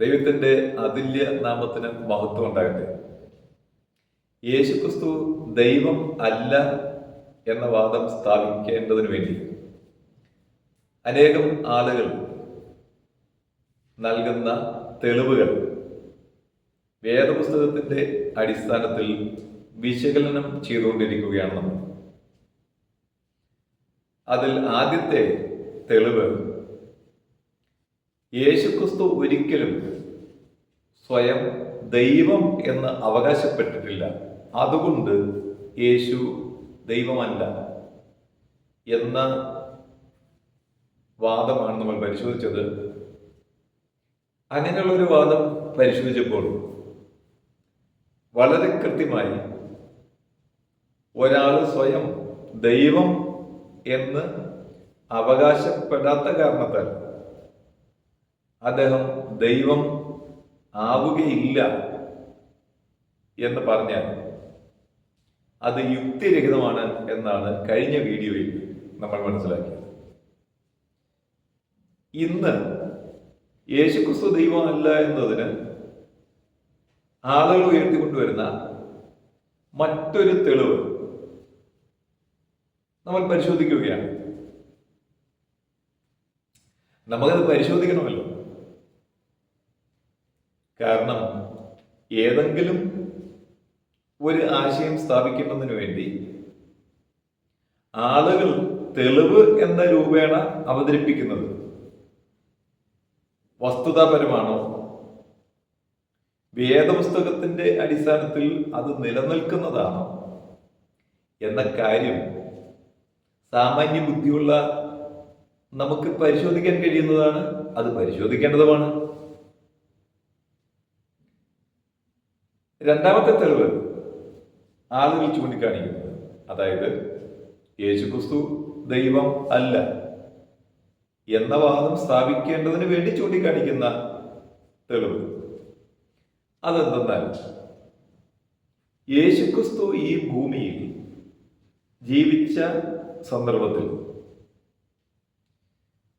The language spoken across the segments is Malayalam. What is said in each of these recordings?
ദൈവത്തിന്റെ അതുല്യ നാമത്തിന് മഹത്വം ഉണ്ടാകട്ടെ. യേശുക്രിസ്തു ദൈവം അല്ല എന്ന വാദം സ്ഥാപിക്കേണ്ടതിന് വേണ്ടി അനേകം ആളുകൾ നൽകുന്ന തെളിവുകൾ വേദപുസ്തകത്തിന്റെ അടിസ്ഥാനത്തിൽ വിശകലനം ചെയ്തുകൊണ്ടിരിക്കുകയാണ് നമ്മൾ അതിൽ ആദ്യത്തെ തെളിവ് യേശുക്രിസ്തു ഒരിക്കലും സ്വയം ദൈവം എന്ന് അവകാശപ്പെട്ടിട്ടില്ല. അതുകൊണ്ട് യേശു ദൈവമല്ല എന്ന വാദമാണ് നമ്മൾ പരിശോധിച്ചത്. അങ്ങനെയുള്ളൊരു വാദം പരിശോധിച്ചപ്പോൾ വളരെ കൃത്യമായി ഒരാൾ സ്വയം ദൈവം എന്ന് അവകാശപ്പെടാത്ത കാരണത്താൽ അദ്ദേഹം ദൈവം ആവുകയില്ല എന്ന് പറഞ്ഞാൽ അത് യുക്തിരഹിതമാണ് എന്നാണ് കഴിഞ്ഞ വീഡിയോയിൽ നമ്മൾ മനസ്സിലാക്കിയത്. ഇന്ന് യേശുക്രിസ്തു ദൈവമല്ല എന്നതിന് ആളുകൾ ഉയർത്തിക്കൊണ്ടുവരുന്ന മറ്റൊരു തെളിവ് നമ്മൾ പരിശോധിക്കുകയാണ്. നമുക്കത് പരിശോധിക്കണമല്ലോ. കാരണം ഏതെങ്കിലും ഒരു ആശയം സ്ഥാപിക്കുന്നതിന് വേണ്ടി ആളുകൾ തെളിവ് എന്ന രൂപേണ അവതരിപ്പിക്കുന്നത് വസ്തുതാപരമാണോ? വേദപുസ്തകത്തിന്റെ അടിസ്ഥാനത്തിൽ അത് നിലനിൽക്കുന്നതാണോ? എന്ന കാര്യം സാമാന്യ ബുദ്ധിയുള്ള നമുക്ക് പരിശോധിക്കാൻ കഴിയുന്നതാണ് അത് പരിശോധിക്കേണ്ടതുമാണ്. രണ്ടാമത്തെ തെളിവ് ആളുകൾ ചൂണ്ടിക്കാണിക്കുന്നത് അതായത് യേശുക്രിസ്തു ദൈവം അല്ല എന്ന വാദം സ്ഥാപിക്കേണ്ടതിന് വേണ്ടി ചൂണ്ടിക്കാണിക്കുന്ന തെളിവ്. അതെന്തെന്നാൽ യേശുക്രിസ്തു ഈ ഭൂമിയിൽ ജീവിച്ച സന്ദർഭത്തിൽ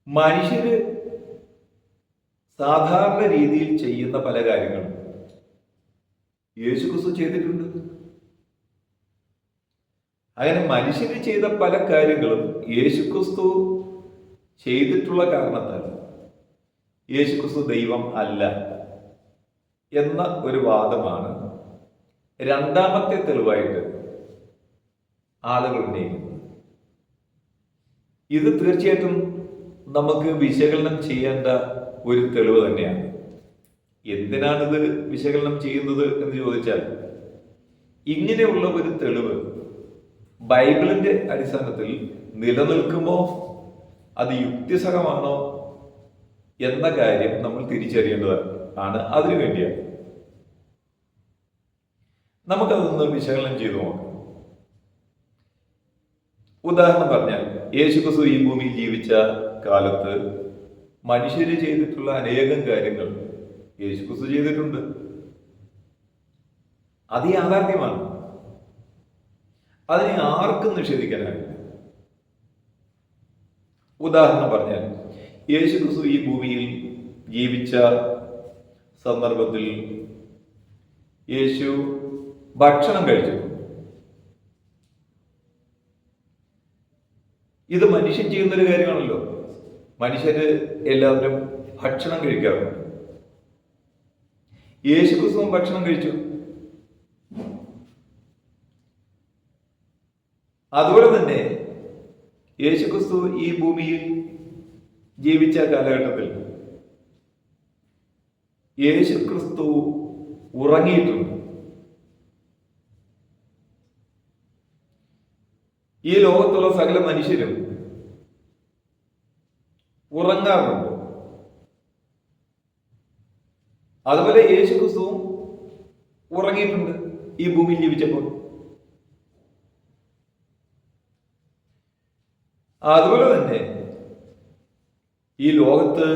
മനുഷ്യര് സാധാരണ രീതിയിൽ ചെയ്യുന്ന പല കാര്യങ്ങളും യേശുക്രിസ്തു ചെയ്തിട്ടുണ്ട്. അങ്ങനെ മനുഷ്യന് ചെയ്ത പല കാര്യങ്ങളും യേശുക്രിസ്തു ചെയ്തിട്ടുള്ള കാരണത്താൽ യേശുക്രിസ്തു ദൈവം അല്ല എന്ന ഒരു വാദമാണ് രണ്ടാമത്തെ തെളിവായിട്ട് ആളുകൾ ഉന്നയിക്കുന്നത്. ഇത് തീർച്ചയായിട്ടും നമുക്ക് വിശകലനം ചെയ്യേണ്ട ഒരു തെളിവ് തന്നെയാണ്. എന്തിനാണിത് വിശകലനം ചെയ്യുന്നത് എന്ന് ചോദിച്ചാൽ ഇങ്ങനെയുള്ള ഒരു തെളിവ് ബൈബിളിന്റെ അടിസ്ഥാനത്തിൽ നിലനിൽക്കുമോ അത് യുക്തിസഹമാണോ എന്ന കാര്യം നമ്മൾ തിരിച്ചറിയേണ്ടത് ആണ് അതിനു വേണ്ടിയാണ്. നമുക്കതൊന്ന് വിശകലനം ചെയ്തു നോക്കാം. ഉദാഹരണം പറഞ്ഞാൽ യേശുക്രിസ്തു ഈ ഭൂമിയിൽ ജീവിച്ച കാലത്ത് മനുഷ്യര് ചെയ്തിട്ടുള്ള അനേകം കാര്യങ്ങൾ യേശുക്രിസ്തു ചെയ്തിട്ടുണ്ട്. അത് യാഥാർത്ഥ്യമാണ്. അതിനെ ആർക്കും നിഷേധിക്കാനാവില്ല. ഉദാഹരണം പറഞ്ഞാൽ യേശുക്രിസ്തു ഈ ഭൂമിയിൽ ജീവിച്ച സന്ദർഭത്തിൽ യേശു ഭക്ഷണം കഴിച്ചു. ഇത് മനുഷ്യൻ ചെയ്യുന്നൊരു കാര്യമാണല്ലോ. മനുഷ്യര് എല്ലാവരും ഭക്ഷണം കഴിക്കാറുണ്ട്. യേശുക്രിസ്തുവും ഭക്ഷണം കഴിച്ചു. അതുപോലെ തന്നെ യേശുക്രിസ്തു ഈ ഭൂമിയിൽ ജീവിച്ച കാലഘട്ടത്തിൽ യേശുക്രിസ്തു ഉറങ്ങിയിട്ടുണ്ട്. ഈ ലോകത്തുള്ള സകല മനുഷ്യരും ഉറങ്ങാറുണ്ട്. അതുപോലെ യേശു ക്രിസ്തുവും ഉറങ്ങിയിട്ടുണ്ട് ഈ ഭൂമിയിൽ ജീവിച്ചപ്പോൾ. അതുപോലെ തന്നെ ഈ ലോകത്ത്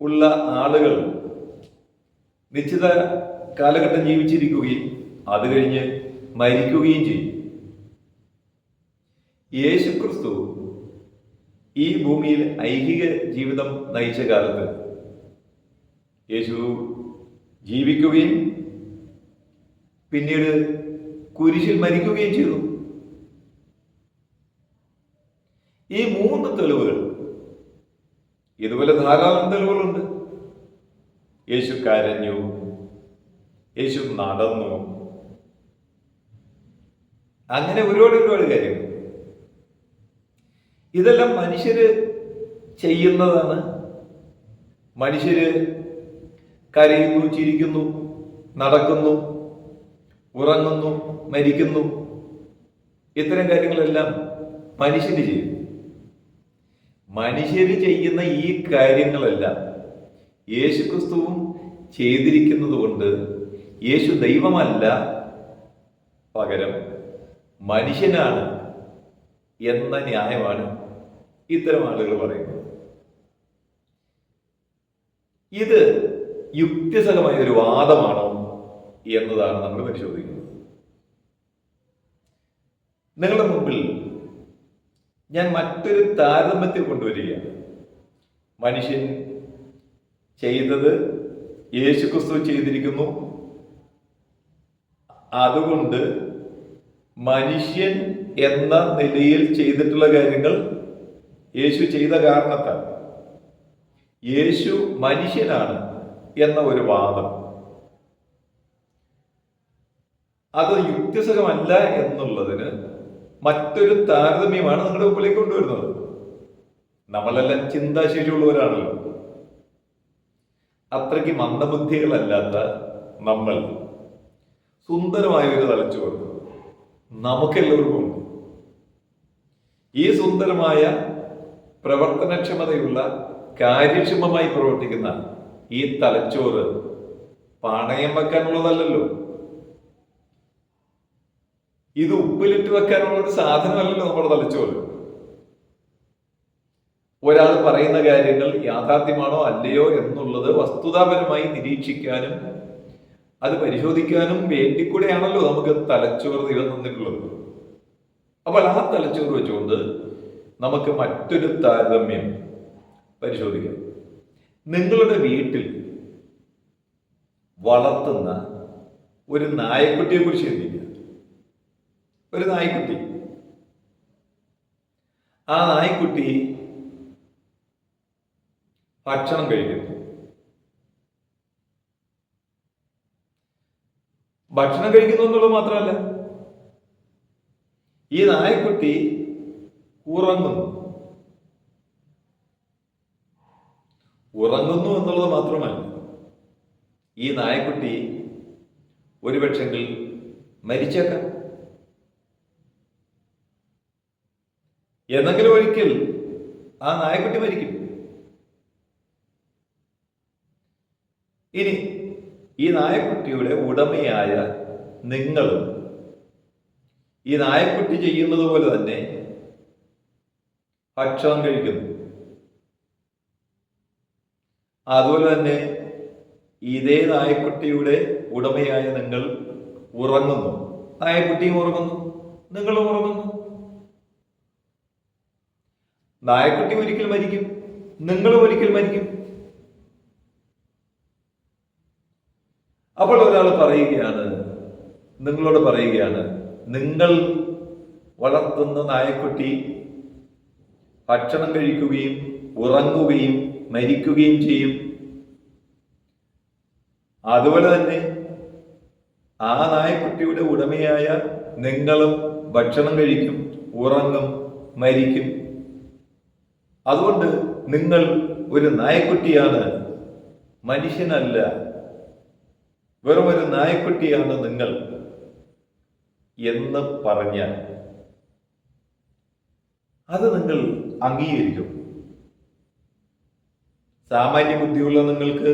ഉള്ള ആളുകൾ നിശ്ചിത കാലഘട്ടം ജീവിച്ചിരിക്കുകയും അത് കഴിഞ്ഞ് മരിക്കുകയും ചെയ്യും. യേശുക്രിസ്തു ഈ ഭൂമിയിൽ ഐഹിക ജീവിതം നയിച്ച കാലത്ത് യേശു ജീവിക്കുകയും പിന്നീട് കുരിശിൽ മരിക്കുകയും ചെയ്തു. ഈ മൂന്ന് തെളിവുകൾ ഇതുപോലെ ധാരാളം തെളിവുകളുണ്ട്. യേശു കരഞ്ഞു യേശു നടന്നു. അങ്ങനെ ഒരുപാട് ഒരുപാട് കാര്യങ്ങൾ. ഇതെല്ലാം മനുഷ്യര് ചെയ്യുന്നതാണ്. മനുഷ്യര് കരയുന്നു ചിരിക്കുന്നു നടക്കുന്നു ഉറങ്ങുന്നു മരിക്കുന്നു. ഇത്തരം കാര്യങ്ങളെല്ലാം മനുഷ്യര് ചെയ്യും. മനുഷ്യര് ചെയ്യുന്ന ഈ കാര്യങ്ങളെല്ലാം യേശുക്രിസ്തുവും ചെയ്തിരിക്കുന്നത് കൊണ്ട് യേശു ദൈവമല്ല പകരം മനുഷ്യനാണ് എന്ന ന്യായമാണ് ഇത്തരം ആളുകൾ പറയുന്നത്. ഇത് യുക്തിസഹമായ ഒരു വാദമാണോ എന്നതാണ് നമ്മൾ പരിശോധിക്കുന്നത്. നിങ്ങളുടെ മുമ്പിൽ ഞാൻ മറ്റൊരു താരതമ്യത്തിൽ കൊണ്ടുവരികയാണ്. മനുഷ്യൻ ചെയ്തത് യേശുക്രിസ്തു ചെയ്തിരിക്കുന്നു. അതുകൊണ്ട് മനുഷ്യൻ എന്ന നിലയിൽ ചെയ്തിട്ടുള്ള കാര്യങ്ങൾ യേശു ചെയ്ത കാരണത്താൽ. യേശു മനുഷ്യനാണ് എന്ന ഒരു വാദം. അത് യുക്തിസഹമല്ല എന്നുള്ളതിന് മറ്റൊരു താരതമ്യമാണ് നിങ്ങളുടെ മുമ്പിലേക്ക് കൊണ്ടുവരുന്നത്. നമ്മളെല്ലാം ചിന്താശേഷിയുള്ളവരാണല്ലോ. അത്രയ്ക്ക് മന്ദബുദ്ധികളല്ലാത്ത നമ്മൾ. സുന്ദരമായ ഒരു തലച്ചോറ് നമുക്കെല്ലാവർക്കും ഉണ്ട്. ഈ സുന്ദരമായ പ്രവർത്തനക്ഷമതയുള്ള കാര്യക്ഷമമായി പ്രവർത്തിക്കുന്ന ഈ തലച്ചോറ് പണയം വെക്കാനുള്ളതല്ലല്ലോ. ഇത് ഉപ്പിലിട്ട് വെക്കാനുള്ള ഒരു സാധനമല്ലല്ലോ നമ്മുടെ തലച്ചോറ്. ഒരാൾ പറയുന്ന കാര്യങ്ങൾ യാഥാർത്ഥ്യമാണോ അല്ലയോ എന്നുള്ളത് വസ്തുതാപരമായി നിരീക്ഷിക്കാനും അത് പരിശോധിക്കാനും വേണ്ടി കൂടെയാണല്ലോ നമുക്ക് തലച്ചോറ് ദൈവം തന്നിട്ടുള്ളത് അപ്പോൾ ആ തലച്ചോറ് വെച്ചുകൊണ്ട് നമുക്ക് മറ്റൊരു താരതമ്യം പരിശോധിക്കാം. നിങ്ങളുടെ വീട്ടിൽ വളർത്തുന്ന ഒരു നായക്കുട്ടിയെ കുറിച്ച് ചിന്തിക്കുക. ഒരു നായ്ക്കുട്ടി. ആ നായ്ക്കുട്ടി ഭക്ഷണം കഴിക്കുന്നു ഭക്ഷണം കഴിക്കുന്നു എന്നുള്ളത് മാത്രമല്ല ഈ നായക്കുട്ടി ഉറങ്ങുന്നു. ഉറങ്ങുന്നു എന്നുള്ളത് മാത്രമല്ല ഈ നായക്കുട്ടി ഒരുപക്ഷെങ്കിൽ മരിച്ചേക്കാം. എന്നെങ്കിലും ഒരിക്കൽ ആ നായക്കുട്ടി മരിക്കും. ഇനി ഈ നായക്കുട്ടിയുടെ ഉടമയായ നിങ്ങളും ഈ നായക്കുട്ടി ചെയ്യുന്നത് പോലെ തന്നെ ഭക്ഷണം കഴിക്കുന്നു. അതുപോലെ തന്നെ ഇതേ നായക്കുട്ടിയുടെ ഉടമയായ നിങ്ങൾ ഉറങ്ങുന്നു. നായക്കുട്ടിയും ഉറങ്ങുന്നു. നിങ്ങളും ഉറങ്ങുന്നു. നായക്കുട്ടി ഒരിക്കൽ മരിക്കും. നിങ്ങളും ഒരിക്കൽ മരിക്കും. അപ്പോൾ ഒരാൾ പറയുകയാണ് നിങ്ങളോട് പറയുകയാണ് നിങ്ങൾ വളർത്തുന്ന നായക്കുട്ടി ഭക്ഷണം കഴിക്കുകയും ഉറങ്ങുകയും മരിക്കുകയും ചെയ്യും. അതുപോലെ തന്നെ ആ നായക്കുട്ടിയുടെ ഉടമയായ നിങ്ങളും ഭക്ഷണം കഴിക്കും ഉറങ്ങും മരിക്കും. അതുകൊണ്ട് നിങ്ങൾ ഒരു നായക്കുട്ടിയാണ് മനുഷ്യനല്ല. വെറും ഒരു നായക്കുട്ടിയാണ് നിങ്ങൾ എന്ന് പറഞ്ഞാൽ അത് നിങ്ങൾ അംഗീകരിക്കും. സാമാന്യ ബുദ്ധിയുള്ള നിങ്ങൾക്ക്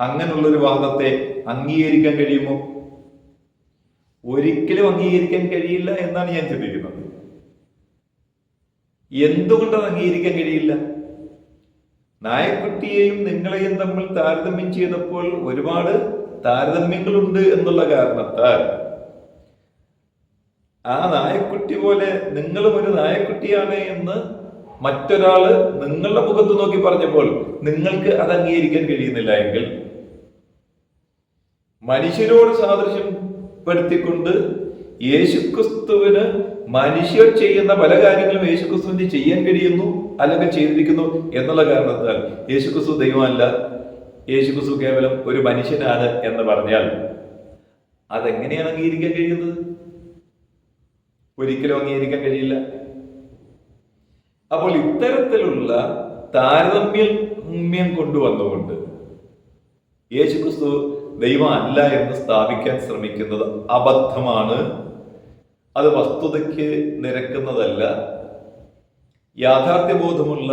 അങ്ങനെയുള്ളൊരു വാദത്തെ അംഗീകരിക്കാൻ കഴിയുമോ? ഒരിക്കലും അംഗീകരിക്കാൻ കഴിയില്ല എന്നാണ് ഞാൻ ചിന്തിക്കുന്നത്. എന്തുകൊണ്ട് അംഗീകരിക്കാൻ കഴിയില്ല? നായക്കുട്ടിയെയും നിങ്ങളെയും തമ്മിൽ താരതമ്യം ചെയ്തപ്പോൾ ഒരുപാട് താരതമ്യങ്ങളുണ്ട് എന്നുള്ള കാരണത്താൽ ആ നായക്കുട്ടി പോലെ നിങ്ങളും ഒരു നായക്കുട്ടിയാണ് എന്ന് മറ്റൊരാൾ നിങ്ങളുടെ മുഖത്ത് നോക്കി പറഞ്ഞപ്പോൾ നിങ്ങൾക്ക് അത് അംഗീകരിക്കാൻ കഴിയുന്നില്ല എങ്കിൽ മനുഷ്യരോട് സാദൃശ്യപ്പെടുത്തിക്കൊണ്ട് യേശുക്രിസ്തുവിന് മനുഷ്യർ ചെയ്യുന്ന പല കാര്യങ്ങളും യേശുക്രിസ്തുവിന് ചെയ്യാൻ കഴിയുന്നു അല്ലെങ്കിൽ ചെയ്തിരിക്കുന്നു എന്നുള്ള കാരണത്താൽ യേശുക്രിസ്തു ദൈവമല്ല. യേശുക്രിസ്തു കേവലം ഒരു മനുഷ്യനാണ് എന്ന് പറഞ്ഞാൽ അതെങ്ങനെയാണ് അംഗീകരിക്കാൻ കഴിയുന്നത്? ഒരിക്കലും അംഗീകരിക്കാൻ കഴിയില്ല. അപ്പോൾ ഇത്തരത്തിലുള്ള താരതമ്യം കൊണ്ടുവന്നുകൊണ്ട് യേശുക്രിസ്തു ദൈവം അല്ല എന്ന് സ്ഥാപിക്കാൻ ശ്രമിക്കുന്നത് അബദ്ധമാണ്. അത് വസ്തുതയ്ക്ക് നിരക്കുന്നതല്ല. യാഥാർത്ഥ്യബോധമുള്ള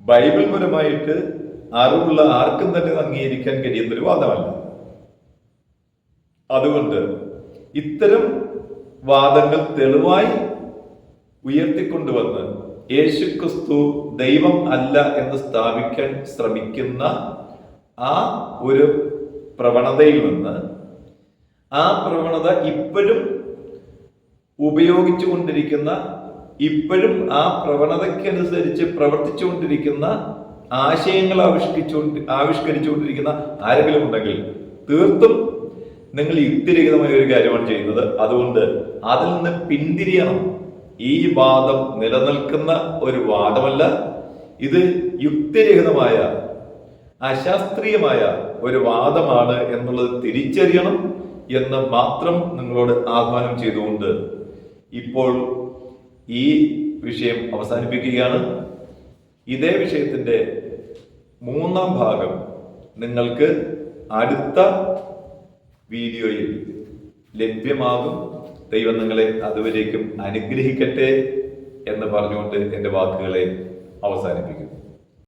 ബൈബിൾ പരമായിട്ട് അറിവുള്ള ആർക്കും തന്നെ അംഗീകരിക്കാൻ കഴിയുന്നൊരു വാദമല്ല. അതുകൊണ്ട് ഇത്തരം വാദങ്ങൾ തെളിവായി ഉയർത്തിക്കൊണ്ടുവന്ന് യേശുക്രിസ്തു ദൈവം അല്ല എന്ന് സ്ഥാപിക്കാൻ ശ്രമിക്കുന്ന ആ ഒരു പ്രവണതയിൽ നിന്ന് ആ പ്രവണത ഇപ്പോഴും ഉപയോഗിച്ചുകൊണ്ടിരിക്കുന്ന ഇപ്പോഴും ആ പ്രവണതയ്ക്കനുസരിച്ച് പ്രവർത്തിച്ചുകൊണ്ടിരിക്കുന്ന ആശയങ്ങൾ ആവിഷ്കരിച്ചുകൊണ്ട് ആവിഷ്കരിച്ചുകൊണ്ടിരിക്കുന്ന ആരെങ്കിലും ഉണ്ടെങ്കിൽ തീർത്തും നിങ്ങൾ യുക്തിരഹിതമായ ഒരു കാര്യമാണ് ചെയ്യുന്നത്. അതുകൊണ്ട് അതിൽ നിന്ന് പിന്തിരിയണം. ഈ വാദം നിലനിൽക്കുന്ന ഒരു വാദമല്ല ഇത് യുക്തിരഹിതമായ അശാസ്ത്രീയമായ ഒരു വാദമാണ് എന്നുള്ളത് തിരിച്ചറിയണം എന്ന് മാത്രം നിങ്ങളോട് ആഹ്വാനം ചെയ്തുകൊണ്ട് ഇപ്പോൾ ഈ വിഷയം അവസാനിപ്പിക്കുകയാണ്. ഇതേ വിഷയത്തിന്റെ മൂന്നാം ഭാഗം നിങ്ങൾക്ക് അടുത്ത വീഡിയോയിൽ ലഭ്യമാകും. ദൈവം നിങ്ങളെ അതുവരേക്കും അനുഗ്രഹിക്കട്ടെ എന്ന് പറഞ്ഞുകൊണ്ട് എന്റെ വാക്കുകളെ അവസാനിപ്പിക്കുന്നു.